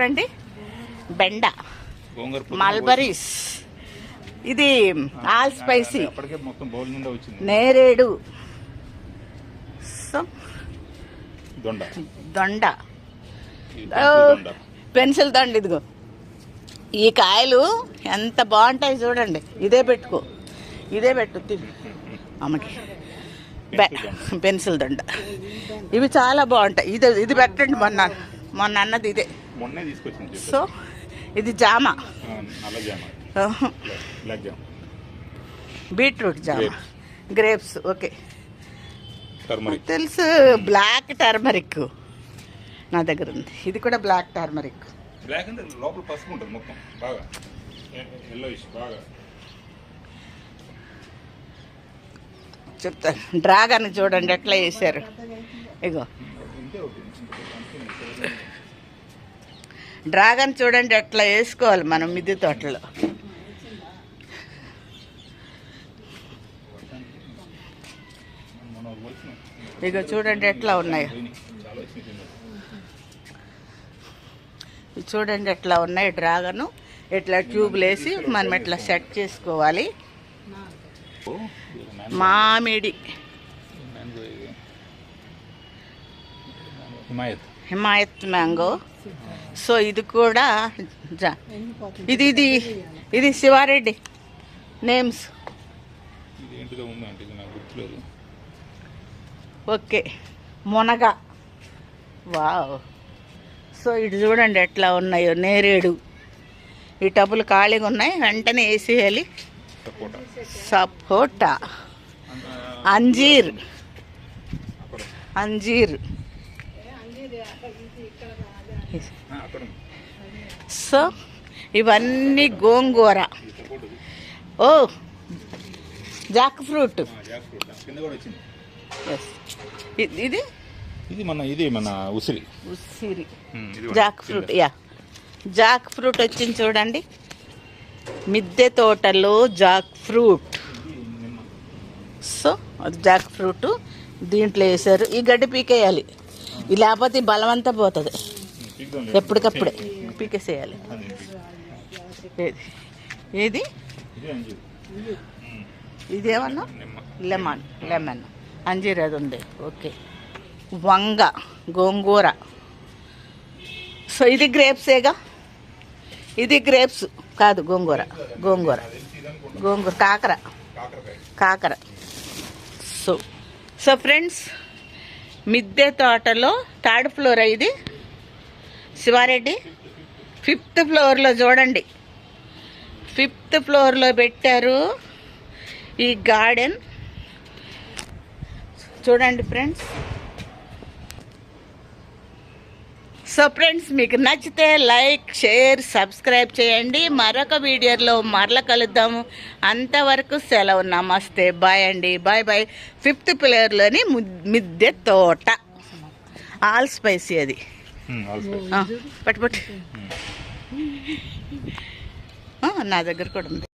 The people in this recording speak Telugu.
చూడండి. బెండ. మల్బరీస్. ఇది ఆల్ స్పైసీ. నేరేడు. సో దొండ. పెన్సిల్ దొండ ఇదిగో. ఈ కాయలు ఎంత బాగుంటాయి చూడండి. ఇదే పెట్టుకో. ఇదే పెట్టు తిను. అమ్మకి. పెన్సిల్ దండ. ఇవి చాలా బాగుంటాయి. ఇది ఇది పెట్టండి. మొన్న మొన్న అన్నది ఇదే. మొన్నే తీసుకొచ్చింది. సో ఇది జామ. ఆ, నల్ల జామ. బ్లాక్ జామ. బీట్రూట్ జామ. Grapes okay. తెలుసు బ్లాక్ టర్మరిక్. నా దగ్గర ఉంది. ఇది కూడా బ్లాక్ టర్మరిక్. బ్లాక్ అంటే లోపల పసుపు ఉంటుంది మొత్తం బాగా. చెప్తాను. డ్రాగన్ చూడండి ఎట్లా వేసారు? ఇగో. డ్రాగన్ చూడండి ఎట్లా వేసుకోవాలి మనం మిద్దె తోటలో. ఇక చూడండి ఎట్లా ఉన్నాయో. చూడండి ఎట్లా ఉన్నాయి డ్రాగన్. ఇట్లా ట్యూబ్లు వేసి మనం ఇట్లా సెట్ చేసుకోవాలి. మామిడి. హిమాయత్. హిమాయత్ మ్యాంగో. సో ఇది కూడా జా- ఇది ఇది ఇది శివారెడ్డి నేమ్స్. ఓకే. మునగ. వావ్. సో ఇటు చూడండి ఎట్లా ఉన్నాయో. నేరేడు. ఈ టబ్బులు ఖాళీగా ఉన్నాయి. వెంటనే వేసేయాలి సపోటా. అంజీర్. అంజీర్. సో ఇవన్నీ గోంగూర. ఓ జాక్ ఫ్రూట్. ఇది? ఇది మన ఇది మన ఉసిరి. ఉసిరి. Jackfruit yeah. జాక్ ఫ్రూట్ వచ్చింది చూడండి. మిద్దె తోటలో జాక్ ఫ్రూట్. సో అది జాక్ ఫ్రూట్. దీంట్లో వేసారు ఈ గడ్డి పీకేయాలి. ఇది లేకపోతే ఈ బలమంతా పోతుంది. ఎప్పటికప్పుడే. పీకేసేయాలి. ఏది? ఏది? ఇది అంజీరు. ఇదేమన్నా? లెమన్. లెమన్. అంజీర్ అది ఉంది. ఓకే. వంగ గోంగూర. సో ఇది గ్రేప్సేగా ఇది గ్రేప్స్ కాదు గోంగూర. గోంగూర. గోంగూర. కాకర. కాకర. సో సో ఫ్రెండ్స్ మిద్దె తోటలో థర్డ్ ఫ్లోర్ ఇది. శివారెడ్డి ఫిఫ్త్ ఫ్లోర్లో చూడండి. ఫిఫ్త్ ఫ్లోర్లో పెట్టారు ఈ గార్డెన్. చూడండి ఫ్రెండ్స్. సో ఫ్రెండ్స్ మీకు నచ్చితే లైక్ షేర్ సబ్స్క్రైబ్ చేయండి. మరొక వీడియోలో మరల కలుద్దాము. అంతవరకు సెలవు. నమస్తే. బాయ్ అండి. బాయ్ బాయ్ ఫిఫ్త్ ప్లేయర్లోని మిద్దె తోట. ఆల్ స్పైసీ అది. ఆల్సో ఆ, పట్టు పట్టు. ఆ, నా దగ్గర కూడా ఉంది.